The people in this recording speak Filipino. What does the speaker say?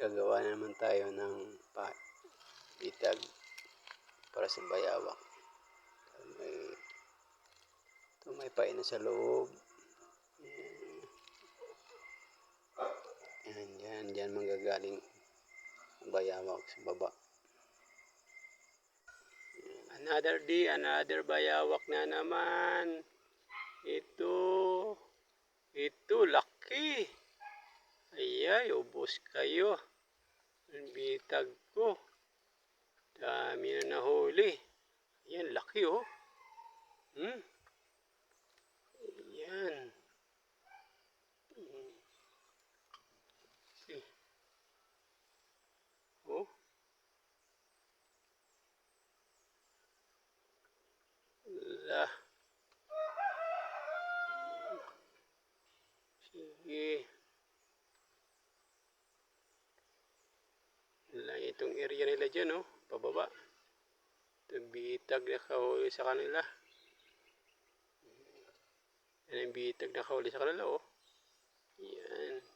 Gagawa na naman tayo ng pa itag para sa bayawak. May, ito may pain na sa loob. Yan, yan, yan manggagaling ang bayawak sa baba. Another day, another bayawak na naman. Ito, ito, laki. Ayay, ubos kayo. Ang bitag ko. Dami na nahuli. Yan, laki oh. Hmm? Yan. Hmm. See. Oh. La. Sige. Itong area nila dyan, oh. Pababa. Ito bitag na kahuli sa kanila. Yan ang bitag na kahuli sa kanila, oh. Yan.